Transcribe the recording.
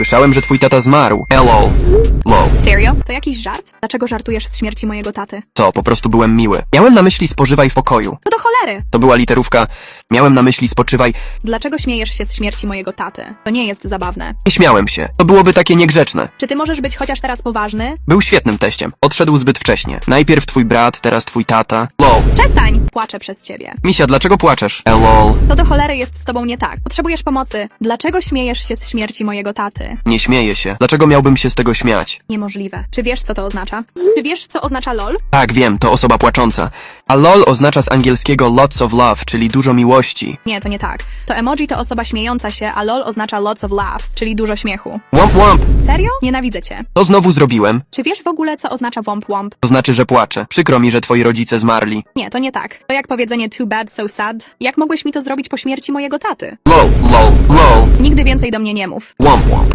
Słyszałem, że twój tata zmarł. Hello. Low. Serio? To jakiś żart? Dlaczego żartujesz z śmierci mojego taty? Co, po prostu byłem miły. Miałem na myśli spożywaj w pokoju. To do cholery! To była literówka. Miałem na myśli spoczywaj. Dlaczego śmiejesz się z śmierci mojego taty? To nie jest zabawne. Nie śmiałem się. To byłoby takie niegrzeczne. Czy ty możesz być chociaż teraz poważny? Był świetnym teściem. Odszedł zbyt wcześnie. Najpierw twój brat, teraz twój tata. Low. Przestań! Płaczę przez ciebie. Misia, dlaczego płaczesz? Lol. To do cholery jest z tobą nie tak. Potrzebujesz pomocy. Dlaczego śmiejesz się z śmierci mojego taty? Nie śmieję się. Dlaczego miałbym się z tego śmiać? Niemożliwe. Czy wiesz, co to oznacza? Czy wiesz, co oznacza LOL? Tak, wiem, to osoba płacząca. A lol oznacza z angielskiego lots of love, czyli dużo miłości. Nie, to nie tak. To emoji to osoba śmiejąca się, a LOL oznacza lots of laughs, czyli dużo śmiechu. Womp womp. Serio? Nienawidzę cię. To znowu zrobiłem. Czy wiesz w ogóle, co oznacza womp womp? To znaczy, że płaczę. Przykro mi, że twoi rodzice zmarli. Nie, to nie tak. To jak powiedzenie too bad, so sad. Jak mogłeś mi to zrobić po śmierci mojego taty? Lol, lol, lol. Nigdy więcej do mnie nie mów. Womp womp.